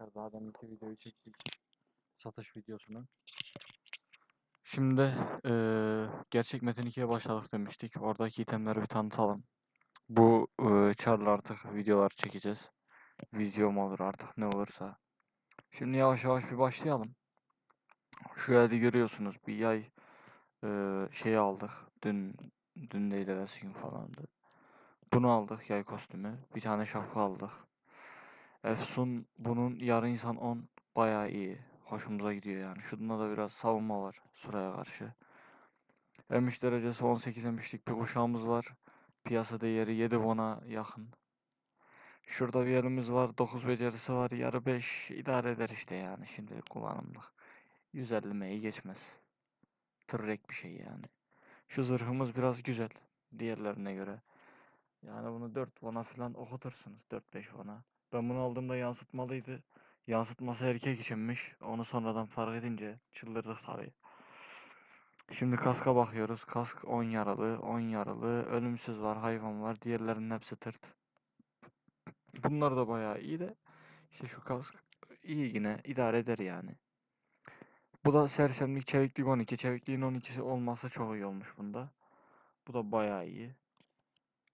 arkadaşlar. Daha deminki videoyu çektik. Satış videosunu. Şimdi eee, gerçek Metin 2'ye başladık demiştik. Oradaki itemleri bir tanıtalım. Bu eee Char'la artık videolar çekeceğiz. Video mu olur artık ne olursa. Şimdi yavaş yavaş bir başlayalım. Şu yerde görüyorsunuz bir yay eee şey aldık. Dün dün değil evvelsi gün falandı. Bunu aldık yay kostümü. Bir tane şapka aldık. Efsun bunun yarı insan 10 bayağı iyi. Hoşumuza gidiyor yani. Şunda da biraz savunma var Sura'ya karşı. Emiş derecesi 18 emişlik bir kuşağımız var. Piyasa değeri 7 won'a yakın. Şurada bir elimiz var. 9 becerisi var. Yarı 5 idare eder işte yani şimdi kullanımlık. 150 M'yi geçmez. Tırrek bir şey yani. Şu zırhımız biraz güzel. Diğerlerine göre. Yani bunu 4 won'a falan okutursunuz. 4-5 won'a. Ben bunu aldığımda yansıtmalıydı. Yansıtması erkek içinmiş. Onu sonradan fark edince çıldırdık tabii. Şimdi kaska bakıyoruz. Kask 10 yaralı, 10 yaralı, ölümsüz var, hayvan var. Diğerlerinin hepsi tırt. Bunlar da bayağı iyi de işte şu kask iyi yine idare eder yani. Bu da sersemlik çeviklik 12. Çevikliğin 12'si olmasa çok iyi olmuş bunda. Bu da bayağı iyi.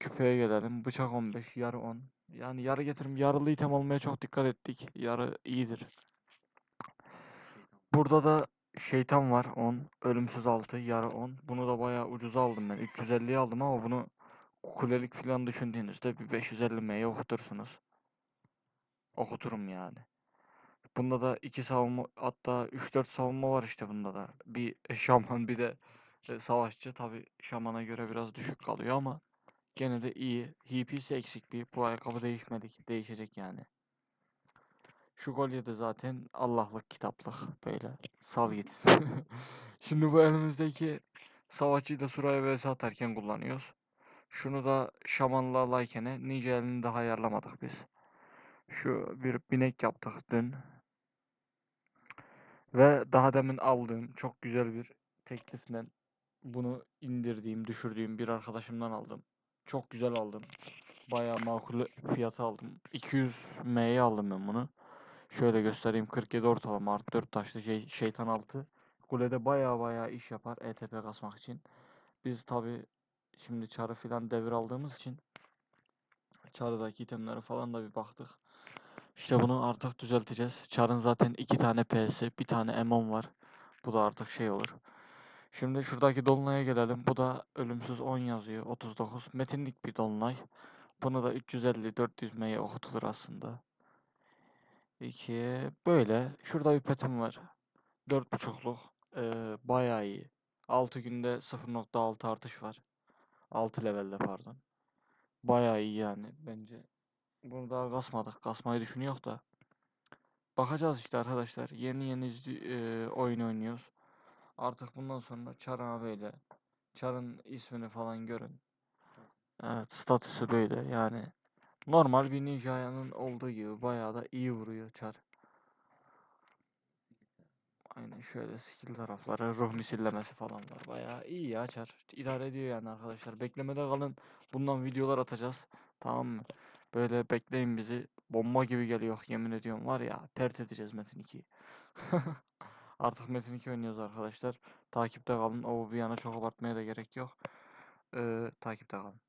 Küpeye gelelim. Bıçak 15, yarı 10. Yani yarı getirim. Yarılı item almaya çok dikkat ettik. Yarı iyidir. Burada da şeytan var 10. Ölümsüz 6, yarı 10. Bunu da bayağı ucuza aldım ben. 350'ye aldım ama bunu kulelik falan düşündüğünüzde bir 550 M'ye okutursunuz. Okuturum yani. Bunda da iki savunma hatta 3-4 savunma var işte bunda da. Bir şaman bir de e, savaşçı. Tabi şamana göre biraz düşük kalıyor ama gene de iyi. HP'si eksik bir. Bu ayakkabı değişmedik. Değişecek yani. Şu kolye de zaten Allah'lık kitaplık böyle. Sal git. Şimdi bu elimizdeki savaşçıyı da Suraya vs atarken kullanıyoruz. Şunu da şamanla Lycan'e Ninja elini daha ayarlamadık biz. Şu bir binek yaptık dün. Ve daha demin aldığım çok güzel bir teklifle bunu indirdiğim, düşürdüğüm bir arkadaşımdan aldım. Çok güzel aldım. Bayağı makul fiyata aldım. 200 M'ye aldım ben bunu. Şöyle göstereyim 47 ortalama artı 4 taşlı şey, şeytan altı. Kulede baya baya iş yapar ETP kasmak için. Biz tabi şimdi çarı filan devir aldığımız için çarıdaki itemlere falan da bir baktık. İşte bunu artık düzelteceğiz. Çarın zaten iki tane P'si, bir tane M10 var. Bu da artık şey olur. Şimdi şuradaki dolunaya gelelim. Bu da ölümsüz 10 yazıyor. 39. Metinlik bir dolunay. Bunu da 350-400 M'ye okutulur aslında. 2 böyle. Şurada bir petim var. 4.5'luk. Ee, bayağı iyi. 6 günde 0.6 artış var. 6 levelde pardon. Bayağı iyi yani bence. Bunu daha kasmadık. Kasmayı düşünüyor da. Bakacağız işte arkadaşlar. Yeni yeni e, oyun oynuyoruz. Artık bundan sonra Çar'a böyle. Çar'ın ismini falan görün. Evet statüsü böyle yani. Normal bir Ninja'nın olduğu gibi bayağı da iyi vuruyor Çar. Aynen şöyle skill tarafları, ruh misillemesi falan var. Bayağı iyi ya Çar. İdare ediyor yani arkadaşlar. Beklemede kalın. Bundan videolar atacağız. Tamam mı? Böyle bekleyin bizi. Bomba gibi geliyor yemin ediyorum var ya. Tert edeceğiz Metin 2'yi. Artık Metin 2 oynuyoruz arkadaşlar. Takipte kalın. O bir yana çok abartmaya da gerek yok. Ee, takipte kalın.